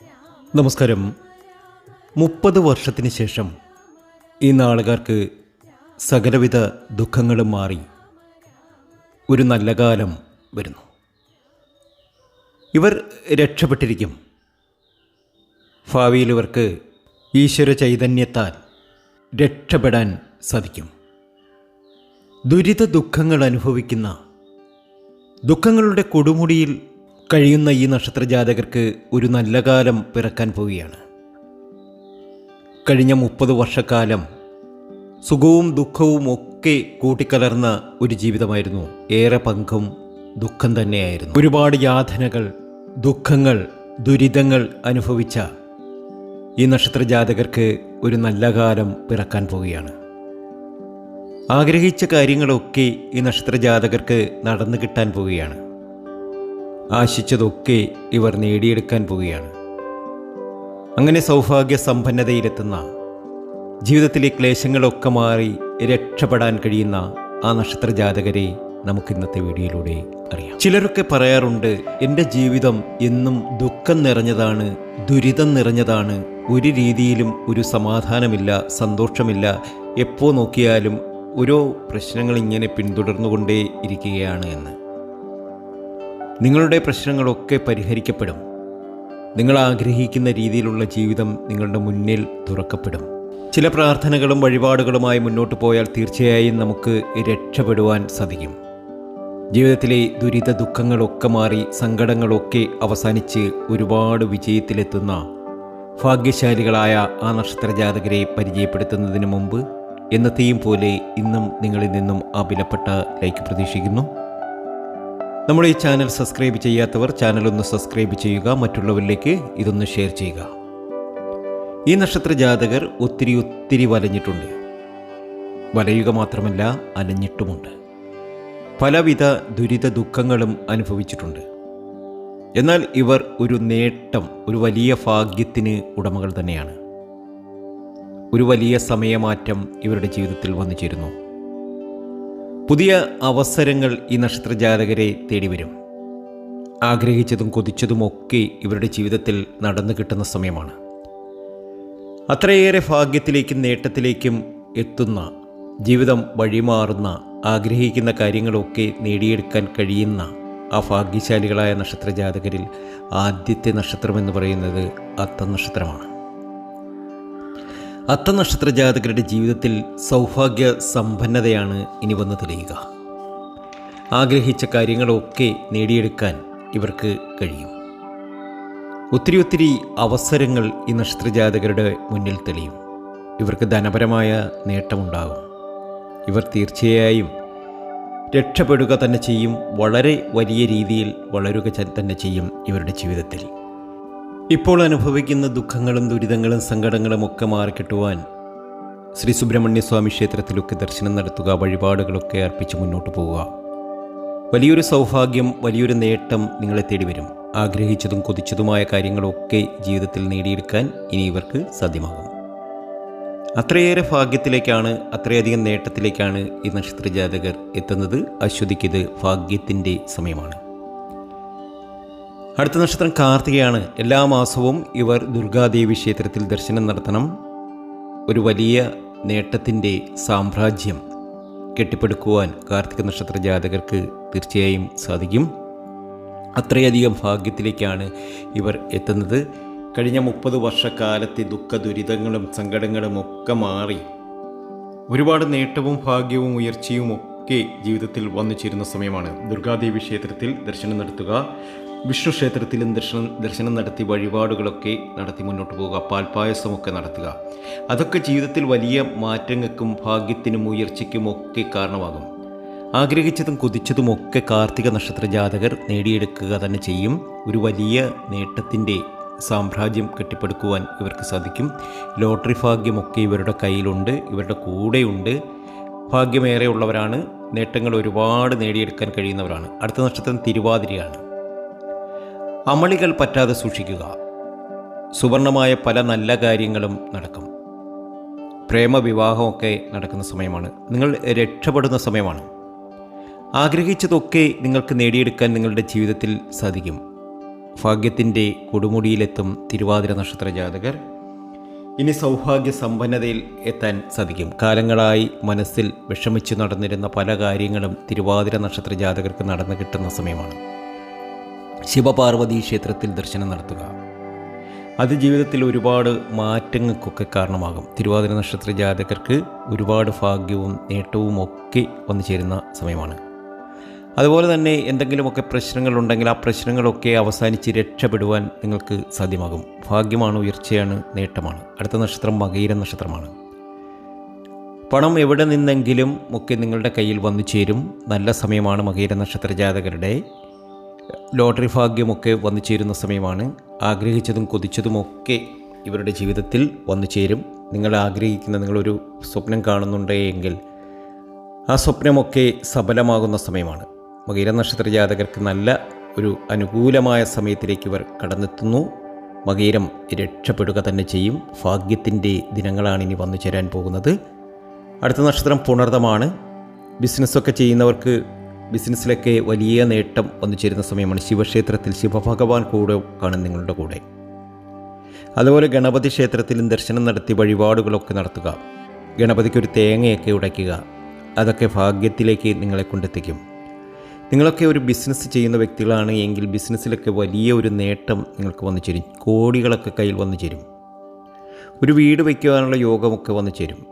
നമസ്കാരം. മുപ്പത് വർഷത്തിന് ശേഷം ഈ നാളുകാർക്ക് സകലവിധ ദുഃഖങ്ങളും മാറി. ഒരു നല്ല കാലം വരുന്നു. ഇവർ രക്ഷപ്പെട്ടിരിക്കും. ഭാവിയിൽ ഇവർക്ക് ഈശ്വര ചൈതന്യത്താൽ രക്ഷപ്പെടാൻ സാധിക്കും. ദുരിത ദുഃഖങ്ങൾ അനുഭവിക്കുന്ന ദുഃഖങ്ങളുടെ കൊടുമുടിയിൽ കഴിയുന്ന ഈ നക്ഷത്രജാതകർക്ക് ഒരു നല്ല കാലം പിറക്കാൻ പോവുകയാണ്. കഴിഞ്ഞ മുപ്പത് വർഷക്കാലം സുഖവും ദുഃഖവും ഒക്കെ കൂട്ടിക്കലർന്ന ഒരു ജീവിതമായിരുന്നു. ഏറെ പങ്കും ദുഃഖം തന്നെയായിരുന്നു. ഒരുപാട് യാതനകൾ ദുഃഖങ്ങൾ ദുരിതങ്ങൾ അനുഭവിച്ച ഈ നക്ഷത്രജാതകർക്ക് ഒരു നല്ല കാലം പിറക്കാൻ പോവുകയാണ്. ആഗ്രഹിച്ച കാര്യങ്ങളൊക്കെ ഈ നക്ഷത്രജാതകർക്ക് നടന്നു കിട്ടാൻ പോവുകയാണ്. ആശിച്ചതൊക്കെ ഇവർ നേടിയെടുക്കാൻ പോവുകയാണ്. അങ്ങനെ സൗഭാഗ്യ സമ്പന്നതയിലെത്തുന്ന ജീവിതത്തിലെ ക്ലേശങ്ങളൊക്കെ മാറി രക്ഷപ്പെടാൻ കഴിയുന്ന ആ നക്ഷത്ര ജാതകരെ നമുക്ക് ഇന്നത്തെ വീഡിയോയിലൂടെ അറിയാം. ചിലരൊക്കെ പറയാറുണ്ട് എന്റെ ജീവിതം എന്നും ദുഃഖം നിറഞ്ഞതാണ് ദുരിതം നിറഞ്ഞതാണ് ഒരു രീതിയിലും ഒരു സമാധാനമില്ല സന്തോഷമില്ല. എപ്പോൾ നോക്കിയാലും ഓരോ പ്രശ്നങ്ങൾ ഇങ്ങനെ പിന്തുടർന്നുകൊണ്ടേ ഇരിക്കുകയാണ് എന്ന്. നിങ്ങളുടെ പ്രശ്നങ്ങളൊക്കെ പരിഹരിക്കപ്പെടും. നിങ്ങൾ ആഗ്രഹിക്കുന്ന രീതിയിലുള്ള ജീവിതം നിങ്ങളുടെ മുന്നിൽ തുറക്കപ്പെടും. ചില പ്രാർത്ഥനകളും വഴിപാടുകളുമായി മുന്നോട്ട് പോയാൽ തീർച്ചയായും നമുക്ക് രക്ഷപ്പെടുവാൻ സാധിക്കും. ജീവിതത്തിലെ ദുരിത ദുഃഖങ്ങളൊക്കെ മാറി സങ്കടങ്ങളൊക്കെ അവസാനിച്ച് ഒരുപാട് വിജയത്തിലെത്തുന്ന ഭാഗ്യശാലികളായ ആ നക്ഷത്ര ജാതകരെ പരിചയപ്പെടുത്തുന്നതിന് മുമ്പ് എന്നത്തെയും പോലെ ഇന്നും നിങ്ങളിൽ നിന്നും ആ വിലപ്പെട്ട ലൈക്ക് പ്രതീക്ഷിക്കുന്നു. നമ്മുടെ ഈ ചാനൽ സബ്സ്ക്രൈബ് ചെയ്യാത്തവർ ചാനൽ ഒന്ന് സബ്സ്ക്രൈബ് ചെയ്യുക മറ്റുള്ളവരിലേക്ക് ഇതൊന്ന് ഷെയർ ചെയ്യുക. ഈ നക്ഷത്ര ജാതകർ ഒത്തിരി ഒത്തിരി വലഞ്ഞിട്ടുണ്ട്. വലയുക മാത്രമല്ല അലഞ്ഞിട്ടുമുണ്ട്. പലവിധ ദുരിത ദുഃഖങ്ങളും അനുഭവിച്ചിട്ടുണ്ട്. എന്നാൽ ഇവർ ഒരു നേട്ടം ഒരു വലിയ ഭാഗ്യത്തിന് ഉടമകൾ തന്നെയാണ്. ഒരു വലിയ സമയമാറ്റം ഇവരുടെ ജീവിതത്തിൽ വന്നു ചേരുന്നു. പുതിയ അവസരങ്ങൾ ഈ നക്ഷത്രജാതകരെ തേടി വരും ആഗ്രഹിച്ചതും കൊതിച്ചതുമൊക്കെ ഇവരുടെ ജീവിതത്തിൽ നടന്നു കിട്ടുന്ന സമയമാണ്. അത്രയേറെ ഭാഗ്യത്തിലേക്കും നേട്ടത്തിലേക്കും എത്തുന്ന ജീവിതം വഴിമാറുന്ന ആഗ്രഹിക്കുന്ന കാര്യങ്ങളൊക്കെ നേടിയെടുക്കാൻ കഴിയുന്ന ആ ഭാഗ്യശാലികളായ നക്ഷത്രജാതകരിൽ ആദ്യത്തെ നക്ഷത്രം എന്ന് പറയുന്നത് അത്ത നക്ഷത്രമാണ്. അത്തനക്ഷത്ര ജാതകരുടെ ജീവിതത്തിൽ സൗഭാഗ്യ സമ്പന്നതയാണ് ഇനി വന്ന് തെളിയുക. ആഗ്രഹിച്ച കാര്യങ്ങളൊക്കെ നേടിയെടുക്കാൻ ഇവർക്ക് കഴിയും. ഒത്തിരി ഒത്തിരി അവസരങ്ങൾ ഈ നക്ഷത്രജാതകരുടെ മുന്നിൽ തെളിയും. ഇവർക്ക് ധനപരമായ നേട്ടമുണ്ടാകും. ഇവർ തീർച്ചയായും രക്ഷപ്പെടുക തന്നെ ചെയ്യും. വളരെ വലിയ രീതിയിൽ വളരുക തന്നെ ചെയ്യും ഇവരുടെ ജീവിതത്തിൽ. ഇപ്പോൾ അനുഭവിക്കുന്ന ദുഃഖങ്ങളും ദുരിതങ്ങളും സങ്കടങ്ങളും ഒക്കെ മാറിക്കിട്ടുവാൻ ശ്രീ സുബ്രഹ്മണ്യ സ്വാമി ക്ഷേത്രത്തിലൊക്കെ ദർശനം നടത്തുക വഴിപാടുകളൊക്കെ അർപ്പിച്ച് മുന്നോട്ട് പോവുക. വലിയൊരു സൗഭാഗ്യം വലിയൊരു നേട്ടം നിങ്ങളെ തേടി വരും ആഗ്രഹിച്ചതും കൊതിച്ചതുമായ കാര്യങ്ങളൊക്കെ ജീവിതത്തിൽ നേടിയെടുക്കാൻ ഇനി ഇവർക്ക് സാധ്യമാകും. അത്രയേറെ ഭാഗ്യത്തിലേക്കാണ് അത്രയധികം നേട്ടത്തിലേക്കാണ് ഈ നക്ഷത്ര ജാതകർ എത്തുന്നത് അശ്വതിക്കിത് ഭാഗ്യത്തിന്റെ സമയമാണ്. അടുത്ത നക്ഷത്രം കാർത്തികയാണ്. എല്ലാ മാസവും ഇവർ ദുർഗാദേവി ക്ഷേത്രത്തിൽ ദർശനം നടത്തണം. ഒരു വലിയ നേട്ടത്തിന്റെ സാമ്രാജ്യം കെട്ടിപ്പടുക്കുവാൻ കാർത്തിക നക്ഷത്ര ജാതകർക്ക് തീർച്ചയായും സാധിക്കും. അത്രയധികം ഭാഗ്യത്തിലേക്കാണ് ഇവർ എത്തുന്നത്. കഴിഞ്ഞ മുപ്പത് വർഷക്കാലത്തെ ദുഃഖ ദുരിതങ്ങളും സങ്കടങ്ങളും ഒക്കെ മാറി ഒരുപാട് നേട്ടവും ഭാഗ്യവും ഉയർച്ചയും ഒക്കെ ജീവിതത്തിൽ വന്നു ചേരുന്ന സമയമാണ് ദുർഗാദേവി ക്ഷേത്രത്തിൽ ദർശനം നടത്തുക. വിഷ്ണു ക്ഷേത്രത്തിലും ദർശനം ദർശനം നടത്തി വഴിപാടുകളൊക്കെ നടത്തി മുന്നോട്ട് പോവുക പാൽപ്പായസമൊക്കെ നടത്തുക. അതൊക്കെ ജീവിതത്തിൽ വലിയ മാറ്റങ്ങൾക്കും ഭാഗ്യത്തിനും ഉയർച്ചയ്ക്കും ഒക്കെ കാരണമാകും. ആഗ്രഹിച്ചതും കൊതിച്ചതും ഒക്കെ കാർത്തിക നക്ഷത്ര ജാതകർ നേടിയെടുക്കുക തന്നെ ചെയ്യും. ഒരു വലിയ നേട്ടത്തിന്റെ സാമ്രാജ്യം കെട്ടിപ്പടുക്കുവാൻ ഇവർക്ക് സാധിക്കും. ലോട്ടറി ഭാഗ്യമൊക്കെ ഇവരുടെ കയ്യിലുണ്ട് ഇവരുടെ കൂടെയുണ്ട്. ഭാഗ്യമേറെയുള്ളവരാണ് നേട്ടങ്ങൾ ഒരുപാട് നേടിയെടുക്കാൻ കഴിയുന്നവരാണ്. അടുത്ത നക്ഷത്രം തിരുവാതിരയാണ്. അമളികൾ പറ്റാതെ സൂക്ഷിക്കുക. സുവർണമായ പല നല്ല കാര്യങ്ങളും നടക്കും. പ്രേമവിവാഹമൊക്കെ നടക്കുന്ന സമയമാണ്. നിങ്ങൾ രക്ഷപ്പെടുന്ന സമയമാണ്. ആഗ്രഹിച്ചതൊക്കെ നിങ്ങൾക്ക് നേടിയെടുക്കാൻ നിങ്ങളുടെ ജീവിതത്തിൽ സാധിക്കും. ഭാഗ്യത്തിന്റെ കൊടുമുടിയിലെത്തും തിരുവാതിര നക്ഷത്ര ജാതകർ. ഇനി സൗഭാഗ്യ സമ്പന്നതയിൽ എത്താൻ സാധിക്കും. കാലങ്ങളായി മനസ്സിൽ വിഷമിച്ചു നടന്നിരുന്ന പല കാര്യങ്ങളും തിരുവാതിര നക്ഷത്ര ജാതകർക്ക് നടന്നു കിട്ടുന്ന സമയമാണ്. ശിവപാർവതി ക്ഷേത്രത്തിൽ ദർശനം നടത്തുക. അത് ജീവിതത്തിൽ ഒരുപാട് മാറ്റങ്ങൾക്കൊക്കെ കാരണമാകും. തിരുവാതിര നക്ഷത്ര ജാതകർക്ക് ഒരുപാട് ഭാഗ്യവും നേട്ടവും ഒക്കെ വന്നു ചേരുന്ന സമയമാണ്. അതുപോലെ തന്നെ എന്തെങ്കിലുമൊക്കെ പ്രശ്നങ്ങളുണ്ടെങ്കിൽ ആ പ്രശ്നങ്ങളൊക്കെ അവസാനിച്ച് രക്ഷപ്പെടുവാൻ നിങ്ങൾക്ക് സാധ്യമാകും. ഭാഗ്യമാണ് ഉയർച്ചയാണ് നേട്ടമാണ്. അടുത്ത നക്ഷത്രം മകീര നക്ഷത്രമാണ്. പണം എവിടെ നിന്നെങ്കിലും ഒക്കെ നിങ്ങളുടെ കയ്യിൽ വന്നു ചേരും. നല്ല സമയമാണ് മകീര നക്ഷത്ര ജാതകരുടെ ലോട്ടറി ഭാഗ്യമൊക്കെ വന്നു ചേരുന്ന സമയമാണ്. ആഗ്രഹിച്ചതും കൊതിച്ചതുമൊക്കെ ഇവരുടെ ജീവിതത്തിൽ വന്നു ചേരും. നിങ്ങൾ ആഗ്രഹിക്കുന്ന നിങ്ങളൊരു സ്വപ്നം കാണുന്നുണ്ടെങ്കിൽ ആ സ്വപ്നമൊക്കെ സഫലമാകുന്ന സമയമാണ്. മകീര നക്ഷത്ര ജാതകർക്ക് നല്ല ഒരു അനുകൂലമായ സമയത്തിലേക്ക് ഇവർ കടന്നെത്തുന്നു. മകീരം രക്ഷപ്പെടുക തന്നെ ചെയ്യും. ഭാഗ്യത്തിന്റെ ദിനങ്ങളാണ് ഇനി വന്നു ചേരാൻ പോകുന്നത്. അടുത്ത നക്ഷത്രം പുണർതമാണ് ബിസിനസ്സൊക്കെ ചെയ്യുന്നവർക്ക് ബിസിനസ്സിലൊക്കെ വലിയ നേട്ടം വന്നു ചേരുന്ന സമയമാണ് ശിവക്ഷേത്രത്തിൽ ശിവഭഗവാൻ കൂടെ കാണും നിങ്ങളുടെ കൂടെ. അതുപോലെ ഗണപതി ക്ഷേത്രത്തിലും ദർശനം നടത്തി വഴിപാടുകളൊക്കെ നടത്തുക. ഗണപതിക്ക് ഒരു തേങ്ങയൊക്കെ ഉടയ്ക്കുക. അതൊക്കെ ഭാഗ്യത്തിലേക്ക് നിങ്ങളെ കൊണ്ടെത്തിക്കും. നിങ്ങളൊക്കെ ഒരു ബിസിനസ് ചെയ്യുന്ന വ്യക്തികളാണ് എങ്കിൽ ബിസിനസ്സിലൊക്കെ വലിയ ഒരു നേട്ടം നിങ്ങൾക്ക് വന്നു ചേരും കോടികളൊക്കെ കയ്യിൽ വന്നു ചേരും ഒരു വീട് വയ്ക്കുവാനുള്ള യോഗമൊക്കെ വന്നു ചേരും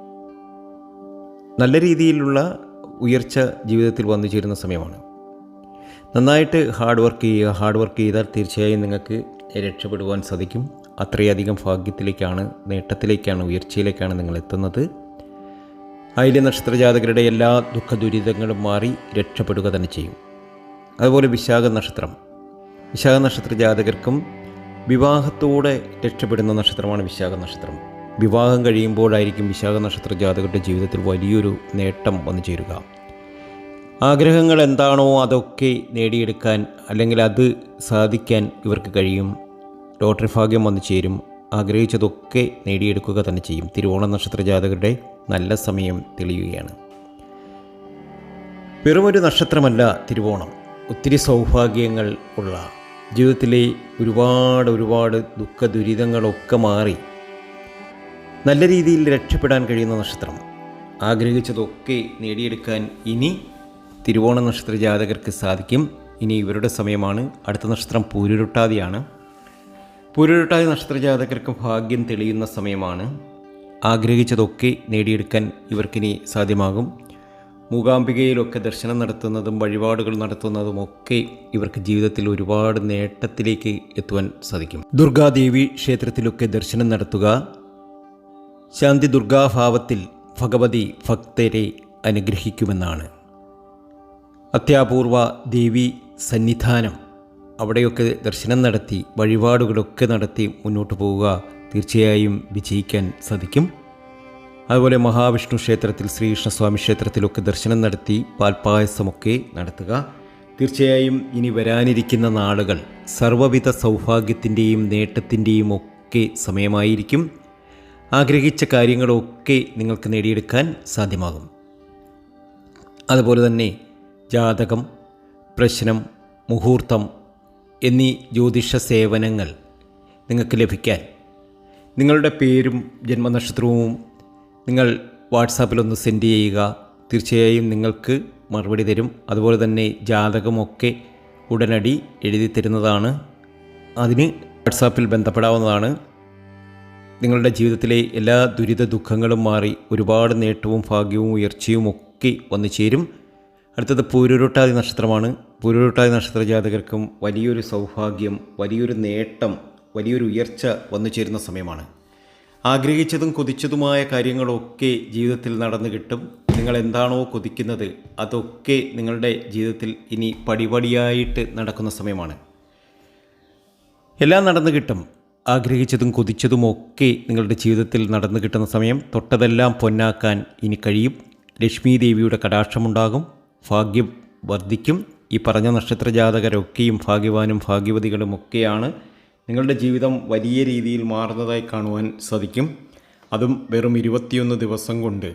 നല്ല രീതിയിലുള്ള ഉയർച്ച ജീവിതത്തിൽ വന്നു ചേരുന്ന സമയമാണ്. നന്നായിട്ട് ഹാർഡ് വർക്ക് ചെയ്യുക ഹാർഡ് വർക്ക് ചെയ്താൽ തീർച്ചയായും നിങ്ങൾക്ക് രക്ഷപ്പെടുവാൻ സാധിക്കും. അത്രയധികം ഭാഗ്യത്തിലേക്കാണ് നേട്ടത്തിലേക്കാണ് ഉയർച്ചയിലേക്കാണ് നിങ്ങൾ എത്തുന്നത്. ആയില്യ നക്ഷത്ര ജാതകരുടെ എല്ലാ ദുഃഖ ദുരിതങ്ങളും മാറി രക്ഷപ്പെടുക തന്നെ ചെയ്യും. അതുപോലെ വിശാഖ നക്ഷത്രം. വിശാഖ നക്ഷത്ര ജാതകർക്കും വിവാഹത്തോടെ രക്ഷപ്പെടുന്ന നക്ഷത്രമാണ് വിശാഖ നക്ഷത്രം. വിവാഹം കഴിയുമ്പോഴായിരിക്കും വിശാഖ നക്ഷത്ര ജാതകരുടെ ജീവിതത്തിൽ വലിയൊരു നേട്ടം വന്നു ചേരുക. ആഗ്രഹങ്ങൾ എന്താണോ അതൊക്കെ നേടിയെടുക്കാൻ അല്ലെങ്കിൽ അത് സാധിക്കാൻ ഇവർക്ക് കഴിയും. ലോട്ടറി ഭാഗ്യം വന്നു ചേരും. ആഗ്രഹിച്ചതൊക്കെ നേടിയെടുക്കുക തന്നെ ചെയ്യും. തിരുവോണ നക്ഷത്ര ജാതകരുടെ നല്ല സമയം തെളിയുകയാണ്. വെറുമൊരു നക്ഷത്രമല്ല തിരുവോണം. ഒത്തിരി സൗഭാഗ്യങ്ങൾ ഉള്ള ജീവിതത്തിലെ ഒരുപാട് ഒരുപാട് ദുഃഖ ദുരിതങ്ങളൊക്കെ മാറി നല്ല രീതിയിൽ രക്ഷപ്പെടാൻ കഴിയുന്ന നക്ഷത്രം. ആഗ്രഹിച്ചതൊക്കെ നേടിയെടുക്കാൻ ഇനി തിരുവോണ നക്ഷത്ര ജാതകർക്ക് സാധിക്കും. ഇനി ഇവരുടെ സമയമാണ്. അടുത്ത നക്ഷത്രം പൂരുരുട്ടാതിയാണ്. പൂരുരുട്ടാതി നക്ഷത്ര ജാതകർക്ക് ഭാഗ്യം തെളിയുന്ന സമയമാണ്. ആഗ്രഹിച്ചതൊക്കെ നേടിയെടുക്കാൻ ഇവർക്കിനി സാധ്യമാകും. മൂകാംബികയിലൊക്കെ ദർശനം നടത്തുന്നതും വഴിപാടുകൾ നടത്തുന്നതും ഒക്കെ ഇവർക്ക് ജീവിതത്തിൽ ഒരുപാട് നേട്ടത്തിലേക്ക് എത്തുവാൻ സാധിക്കും. ദുർഗാദേവി ക്ഷേത്രത്തിലൊക്കെ ദർശനം നടത്തുക. ശാന്തി ദുർഗാഭാവത്തിൽ ഭഗവതി ഭക്തരെ അനുഗ്രഹിക്കുമെന്നാണ്. അത്യാപൂർവ ദേവി സന്നിധാനം അവിടെയൊക്കെ ദർശനം നടത്തി വഴിപാടുകളൊക്കെ നടത്തി മുന്നോട്ട് പോവുക തീർച്ചയായും വിജയിക്കാൻ സാധിക്കും. അതുപോലെ മഹാവിഷ്ണു ക്ഷേത്രത്തിൽ ശ്രീകൃഷ്ണസ്വാമി ക്ഷേത്രത്തിലൊക്കെ ദർശനം നടത്തി പാൽപ്പായസമൊക്കെ നടത്തുക. തീർച്ചയായും ഇനി വരാനിരിക്കുന്ന നാളുകൾ സർവവിധ സൗഭാഗ്യത്തിന്റെയും നേട്ടത്തിന്റെയും ഒക്കെ സമയമായിരിക്കും. ആഗ്രഹിച്ച കാര്യങ്ങളൊക്കെ നിങ്ങൾക്ക് നേടിയെടുക്കാൻ സാധ്യമാകും. അതുപോലെ തന്നെ ജാതകം പ്രശ്നം മുഹൂർത്തം എന്നീ ജ്യോതിഷ സേവനങ്ങൾ നിങ്ങൾക്ക് ലഭിക്കാൻ നിങ്ങളുടെ പേരും ജന്മനക്ഷത്രവും നിങ്ങൾ വാട്സാപ്പിലൊന്ന് സെൻഡ് ചെയ്യുക. തീർച്ചയായും നിങ്ങൾക്ക് മറുപടി തരും. അതുപോലെ തന്നെ ജാതകമൊക്കെ ഉടനടി എഴുതി തരുന്നതാണ്. അതിന് വാട്സാപ്പിൽ ബന്ധപ്പെടാവുന്നതാണ്. നിങ്ങളുടെ ജീവിതത്തിലെ എല്ലാ ദുരിത ദുഃഖങ്ങളും മാറി ഒരുപാട് നേട്ടവും ഭാഗ്യവും ഉയർച്ചയും ഒക്കെ വന്നു ചേരും. അടുത്തത് പൂരുരുട്ടാതി നക്ഷത്രമാണ്. പൂരുരുട്ടാതി നക്ഷത്ര ജാതകർക്കും വലിയൊരു സൗഭാഗ്യം വലിയൊരു നേട്ടം വലിയൊരു ഉയർച്ച വന്നു ചേരുന്ന സമയമാണ്. ആഗ്രഹിച്ചതും കൊതിച്ചതുമായ കാര്യങ്ങളൊക്കെ ജീവിതത്തിൽ നടന്നു കിട്ടും. നിങ്ങൾ എന്താണോ കൊതിക്കുന്നത് അതൊക്കെ നിങ്ങളുടെ ജീവിതത്തിൽ ഇനി പടിപടിയായിട്ട് നടക്കുന്ന സമയമാണ്. എല്ലാം നടന്നു കിട്ടും. ആഗ്രഹിച്ചതും കൊതിച്ചതുമൊക്കെ നിങ്ങളുടെ ജീവിതത്തിൽ നടന്നു കിട്ടുന്ന സമയം തൊട്ടതെല്ലാം പൊന്നാക്കാൻ ഇനി കഴിയും. ലക്ഷ്മി ദേവിയുടെ കടാക്ഷമുണ്ടാകും. ഭാഗ്യം വർദ്ധിക്കും. ഈ പറഞ്ഞ നക്ഷത്ര ജാതകരൊക്കെയും ഭാഗ്യവാനും ഭാഗ്യവതികളും ഒക്കെയാണ് നിങ്ങളുടെ ജീവിതം വലിയ രീതിയിൽ മാറുന്നതായി കാണുവാൻ സാധിക്കും. അതും വെറും ഇരുപത്തിയൊന്ന് ദിവസം കൊണ്ട്.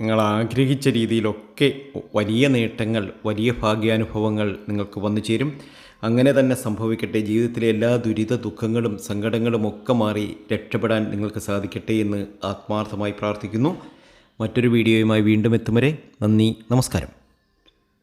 നിങ്ങൾ ആഗ്രഹിച്ച രീതിയിലൊക്കെ വലിയ നേട്ടങ്ങൾ വലിയ ഭാഗ്യാനുഭവങ്ങൾ നിങ്ങൾക്ക് വന്നു ചേരും അങ്ങനെ തന്നെ സംഭവിക്കട്ടെ. ജീവിതത്തിലെ എല്ലാ ദുരിത ദുഃഖങ്ങളും സങ്കടങ്ങളും ഒക്കെ മാറി രക്ഷപ്പെടാൻ നിങ്ങൾക്ക് സാധിക്കട്ടെ എന്ന് ആത്മാർത്ഥമായി പ്രാർത്ഥിക്കുന്നു. മറ്റൊരു വീഡിയോയുമായി വീണ്ടും എത്തും വരെ നന്ദി നമസ്കാരം.